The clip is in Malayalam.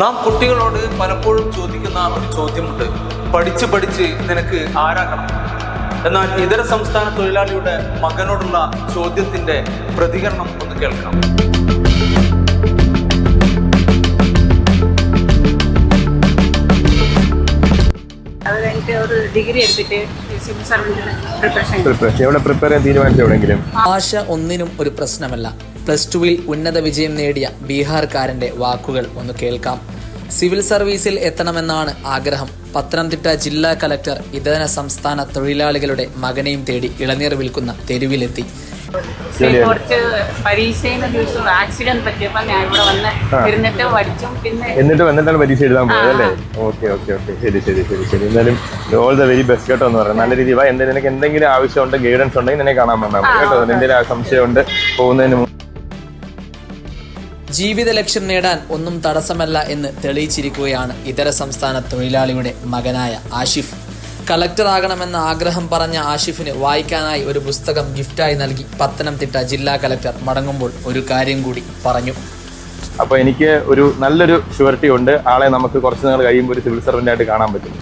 നാം കുട്ടികളോട് പലപ്പോഴും ചോദിക്കുന്ന ഒരു ചോദ്യമുണ്ട്. പഠിച്ച് പഠിച്ച് നിനക്ക് ആരാകണം? എന്നാൽ ഇതര സംസ്ഥാന തൊഴിലാളിയുടെ മകനോടുള്ള ചോദ്യത്തിന്റെ പ്രതികരണം ഒന്ന് കേൾക്കാം. അത് കഴിഞ്ഞിട്ട് ഒരു ഡിഗ്രി എടുത്തിട്ട് സിവിൽ സർവീസിന് പ്രിപ്പറേഷൻ. പ്രിപ്പറേഷൻ. എവിടെ പ്രിപ്പയർ ചെയ്യാൻ തീരുമാനിച്ചു എവിടെയെങ്കിലും? ആശ ഒന്നിനും ഒരു പ്രശ്നമല്ല. പ്ലസ് ടുവിൽ ഉന്നത വിജയം നേടിയ ബീഹാർക്കാരന്റെ വാക്കുകൾ ഒന്ന് കേൾക്കാം. സിവിൽ സർവീസിൽ എത്തണമെന്നാണ് ആഗ്രഹം. പത്തനംതിട്ട ജില്ലാ കലക്ടർ ഇതര സംസ്ഥാന തൊഴിലാളികളുടെ മകനെയും തേടി ഇളനീർ വിൽക്കുന്ന തെരുവിലെത്തി. കുറച്ച് പരീക്ഷയുടെ ദിവസം ആക്സിഡന്റ് പറ്റിയപ്പോ ഞാൻ ഇവിടെ വന്ന് ഇരുന്നിട്ട് പഠിച്ചും. പിന്നെ എന്നിട്ട് വന്നിട്ടാണ് പരീക്ഷ എഴുതാൻ പോയത് അല്ലേ? Okay okay okay. ശരി ശരി ശരി ശരി. എന്തായാലും ഓൾ ദ വെരി ബെസ്റ്റ് കേട്ടോ എന്ന് പറയാം നല്ല രീതിയിൽ വാ എന്തെങ്കിലും നിനക്ക് എന്തെങ്കിലും ആവശ്യമുണ്ട് ഗൈഡൻസ് ഉണ്ടെങ്കിൽ നിന്നെ കാണാൻ വന്നാൽ കേട്ടോ. എന്തെങ്കിലും സംശയമുണ്ട് പോകുന്നതിന് മുമ്പ് ജീവിത ലക്ഷ്യം നേടാൻ ഒന്നും തടസ്സമല്ല എന്ന് തെളിയിച്ചിരിക്കുകയാണ് ഇതര സംസ്ഥാന തൊഴിലാളിയുടെ മകനായ ആഷിഫ്. കളക്ടറാകണമെന്ന ആഗ്രഹം പറഞ്ഞ ആഷിഫിന് വായിക്കാനായി ഒരു പുസ്തകം ഗിഫ്റ്റായി നൽകി പത്തനംതിട്ട ജില്ലാ കളക്ടർ മടങ്ങുമ്പോൾ ഒരു കാര്യം കൂടി പറഞ്ഞു. അപ്പോൾ എനിക്ക് ഒരു നല്ലൊരു ഷുവർട്ടി ഉണ്ട്. ആളെ നമുക്ക് കുറച്ച് നാൾ കഴിയുമ്പോൾ ഒരു സിവിൽ സർവന്റ് ആയിട്ട് കാണാൻ പറ്റും.